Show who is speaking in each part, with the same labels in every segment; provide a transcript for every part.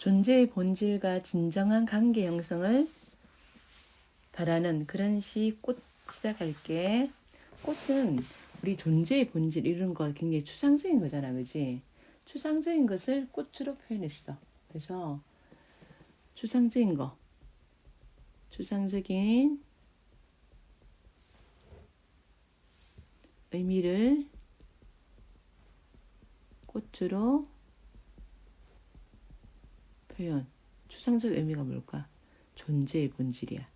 Speaker 1: 존재의 본질과 진정한 관계 형성을 바라는 그런 시 꽃 시작할게. 꽃은 우리 존재의 본질 이런 거 굉장히 추상적인 거잖아, 그지? 추상적인 것을 꽃으로 표현했어. 그래서 추상적인 거, 추상적인 의미를 꽃으로 표현. 추상적 의미가 뭘까? 존재의 본질이야.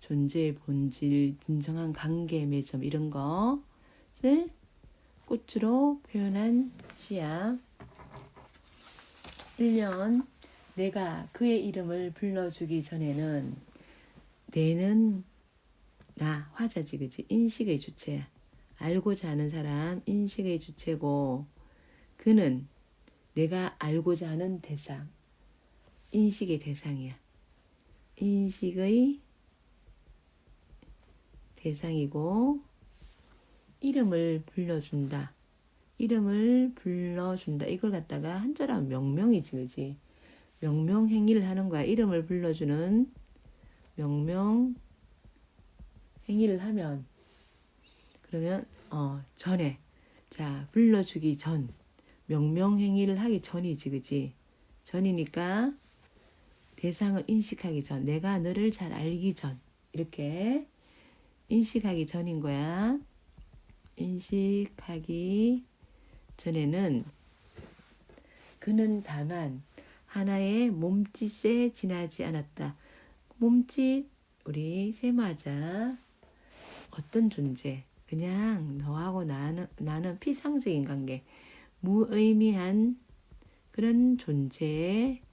Speaker 1: 존재의 본질, 진정한 관계 매점 이런 것을 꽃으로 표현한 시야. 1년 내가 그의 이름을 불러주기 전에는 내는 나 화자지 그지 인식의 주체야. 알고자 하는 사람 인식의 주체고 그는 내가 알고자 하는 대상 인식의 대상이야. 인식의 대상이고 이름을 불러준다. 이름을 불러준다. 이걸 갖다가 한자로 명명이지, 그지? 명명 행위를 하는 거야. 이름을 불러주는 명명 행위를 하면 그러면 어 전에 자 불러주기 전 명명 행위를 하기 전이지, 그지? 전이니까 대상을 인식하기 전, 내가 너를 잘 알기 전 이렇게 인식하기 전인 거야. 인식하기 전에는 그는 다만 하나의 몸짓에 지나지 않았다. 몸짓 우리 세마자 어떤 존재 그냥 너하고 나는 나는 피상적인 관계 무의미한 그런 존재에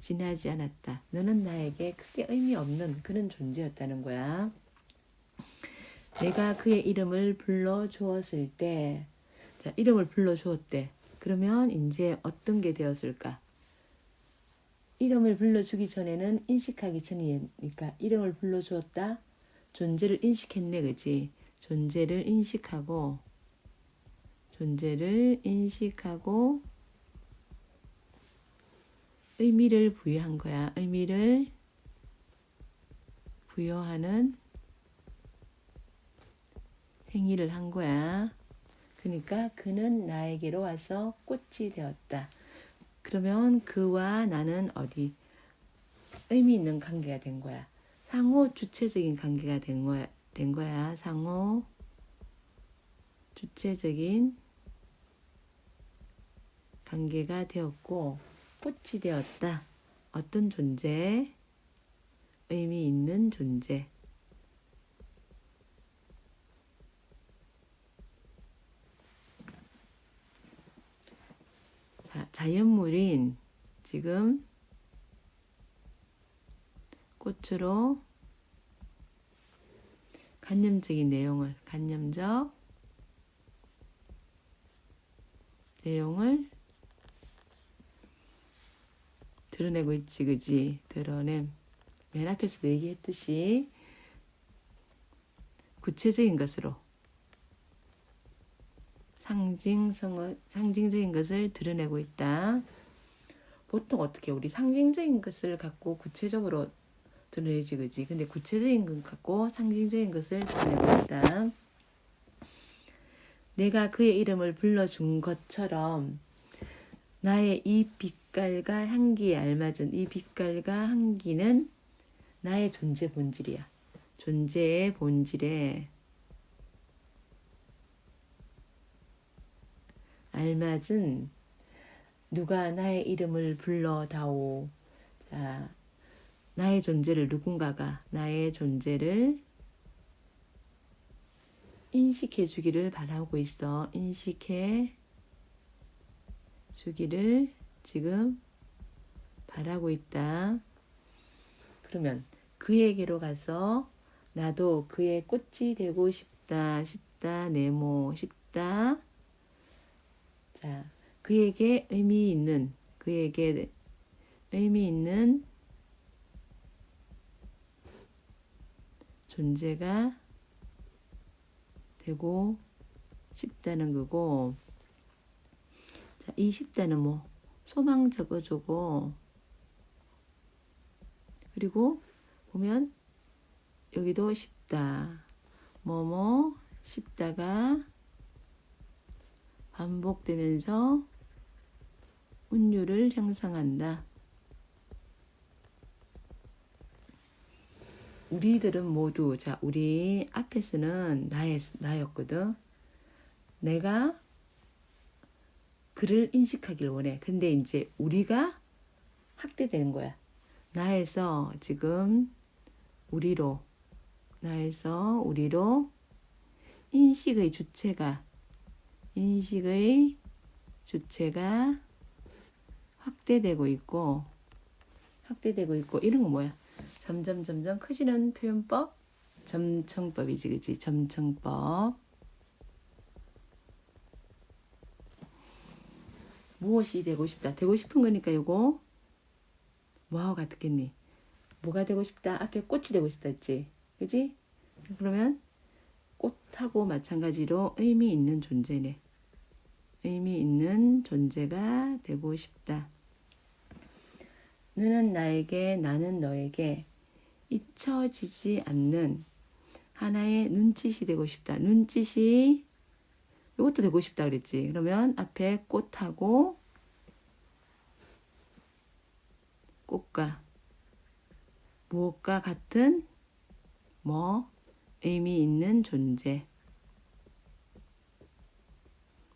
Speaker 1: 지나지 않았다. 너는 나에게 크게 의미 없는 그런 존재였다는 거야. 내가 그의 이름을 불러 주었을 때, 자, 이름을 불러 주었대. 그러면 이제 어떤 게 되었을까? 이름을 불러 주기 전에는 인식하기 전이니까 이름을 불러 주었다. 존재를 인식했네, 그지? 존재를 인식하고, 존재를 인식하고, 의미를 부여한 거야. 의미를 부여하는 행위를 한 거야. 그러니까 그는 나에게로 와서 꽃이 되었다. 그러면 그와 나는 어디 의미 있는 관계가 된 거야. 상호 주체적인 관계가 된 거야. 된 거야. 상호 주체적인 관계가 되었고 꽃이 되었다. 어떤 존재? 의미 있는 존재. 자, 자연물인 지금 꽃으로 관념적인 내용을 관념적 내용을 드러내고 있지 그지 드러냄 맨 앞에서도 얘기했듯이 구체적인 것으로 상징성을 상징적인 것을 드러내고 있다. 보통 어떻게 우리 상징적인 것을 갖고 구체적으로 드러내지 그지. 근데 구체적인 것 갖고 상징적인 것을 드러내고 있다. 내가 그의 이름을 불러준 것처럼 나의 이 빛 깔과 향기에 알맞은 이 빛깔과 향기는 나의 존재 본질이야. 존재의 본질에 알맞은 누가 나의 이름을 불러다오. 자, 나의 존재를 누군가가 나의 존재를 인식해 주기를 바라고 있어. 인식해 주기를 지금 바라고 있다. 그러면 그에게로 가서 나도 그의 꽃이 되고 싶다, 싶다, 네모, 싶다. 자, 그에게 의미 있는, 그에게 의미 있는 존재가 되고 싶다는 거고, 자, 이 싶다는 뭐, 소망 적어주고, 그리고 보면 여기도 쉽다. 뭐뭐 쉽다가 반복되면서 운율을 형성한다. 우리들은 모두 자 우리 앞에서는 나의 나였거든. 내가 그를 인식하길 원해. 근데 이제 우리가 확대되는 거야. 나에서 지금 우리로 나에서 우리로 인식의 주체가 인식의 주체가 확대되고 있고 확대되고 있고 이런 거 뭐야? 점점 점점 커지는 표현법 점청법이지 그지 점청법 무엇이 되고 싶다? 되고 싶은 거니까 요거. 뭐하고 같겠니? 뭐가 되고 싶다? 앞에 꽃이 되고 싶다 했지. 그지? 그러면 꽃하고 마찬가지로 의미 있는 존재네. 의미 있는 존재가 되고 싶다. 너는 나에게 나는 너에게 잊혀지지 않는 하나의 눈짓이 되고 싶다. 눈짓이 이것도 되고 싶다 그랬지. 그러면 앞에 꽃하고 꽃과 무엇과 같은 뭐 의미 있는 존재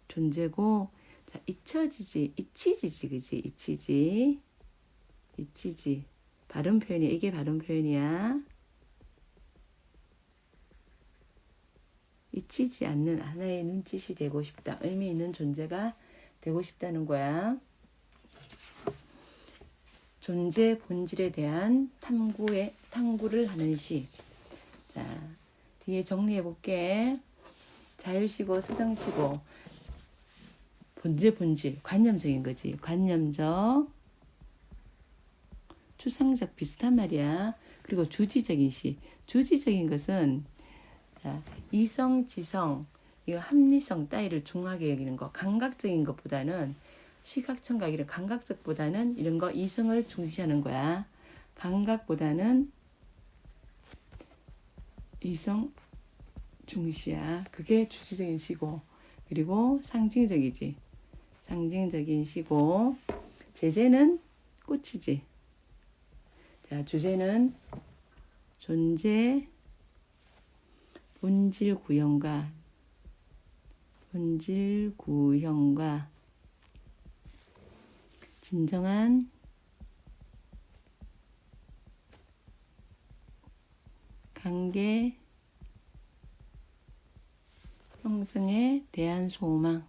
Speaker 1: 존재고 자, 잊혀지지 잊히지지 그지 잊히지 잊히지 발음 표현이야. 이게 발음 표현이야. 잊히지 않는 하나의 눈짓이 되고 싶다. 의미 있는 존재가 되고 싶다는 거야. 존재 본질에 대한 탐구에 탐구를 하는 시. 자, 뒤에 정리해 볼게. 자유시고 수정시고 본질 본질 관념적인 거지. 관념적 추상적 비슷한 말이야. 그리고 주지적인 시. 주지적인 것은 자, 이성, 지성, 이거 합리성 따위를 중하게 여기는 거. 감각적인 것보다는 시각, 청각 이런 감각적보다는 이런 거 이성을 중시하는 거야. 감각보다는 이성 중시야. 그게 주지적인 시고. 그리고 상징적이지. 상징적인 시고. 제재는 꽃이지. 자, 주제는 존재 본질 구형과 본질 구형과 진정한 관계 형성에 대한 소망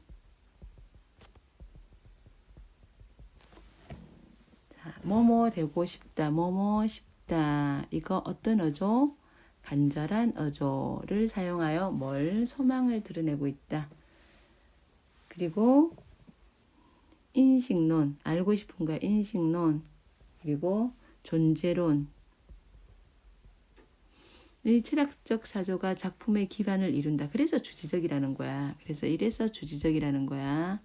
Speaker 1: 뭐뭐 되고 싶다, 뭐뭐 싶다. 이거 어떤 어조? 간절한 어조를 사용하여 뭘 소망을 드러내고 있다. 그리고 인식론, 알고 싶은 거 인식론, 그리고 존재론. 이 철학적 사조가 작품의 기반을 이룬다. 그래서 주지적이라는 거야. 그래서 이래서 주지적이라는 거야.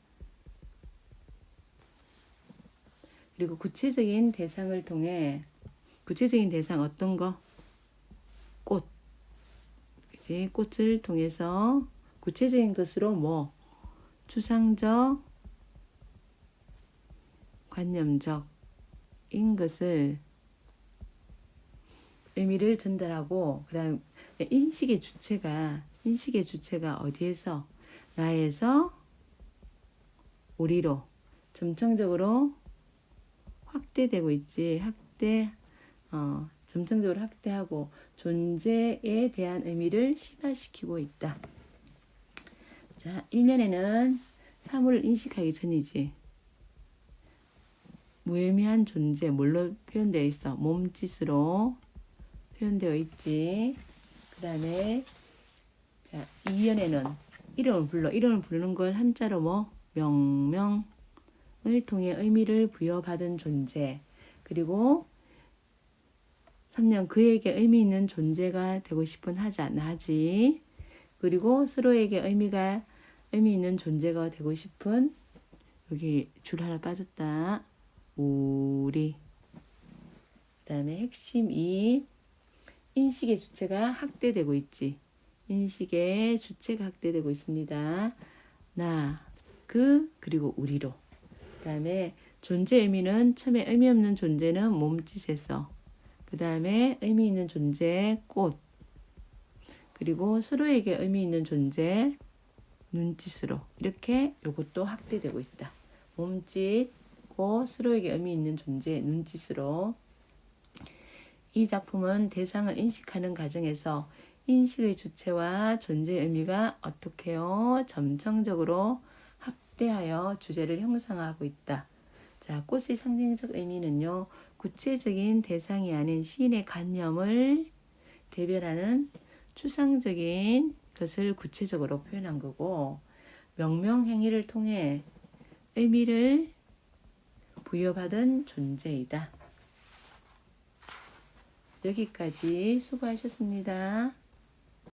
Speaker 1: 그리고 구체적인 대상을 통해 구체적인 대상 어떤 거? 꽃. 그지? 꽃을 통해서 구체적인 것으로 뭐 추상적 관념적인 것을 의미를 전달하고 그다음 인식의 주체가 인식의 주체가 어디에서 나에서 우리로 점청적으로 확대되고 있지. 확대, 어, 점성적으로 확대하고 존재에 대한 의미를 심화시키고 있다. 자, 1년에는 사물을 인식하기 전이지. 무의미한 존재, 뭘로 표현되어 있어? 몸짓으로 표현되어 있지. 그 다음에, 자, 2년에는 이름을 불러. 이름을 부르는 걸 한자로 뭐? 명명, 을 통해 의미를 부여받은 존재 그리고 3년 그에게 의미 있는 존재가 되고 싶은 하자 나지 그리고 서로에게 의미가 의미 있는 존재가 되고 싶은 여기 줄 하나 빠졌다 우리 그다음에 핵심 2 인식의 주체가 확대되고 있지. 인식의 주체가 확대되고 있습니다. 나, 그, 그리고 우리로. 그다음에 존재 의미는 처음에 의미 없는 존재는 몸짓에서 그 다음에 의미 있는 존재 꽃 그리고 서로에게 의미 있는 존재 눈짓으로 이렇게 요것도 확대되고 있다. 몸짓, 고 서로에게 의미 있는 존재 눈짓으로 이 작품은 대상을 인식하는 과정에서 인식의 주체와 존재의 의미가 어떻게요? 점성적으로 확대하여 주제를 형성하고 있다. 자, 꽃의 상징적 의미는요, 구체적인 대상이 아닌 시인의 관념을 대변하는 추상적인 것을 구체적으로 표현한 거고, 명명행위를 통해 의미를 부여받은 존재이다. 여기까지 수고하셨습니다.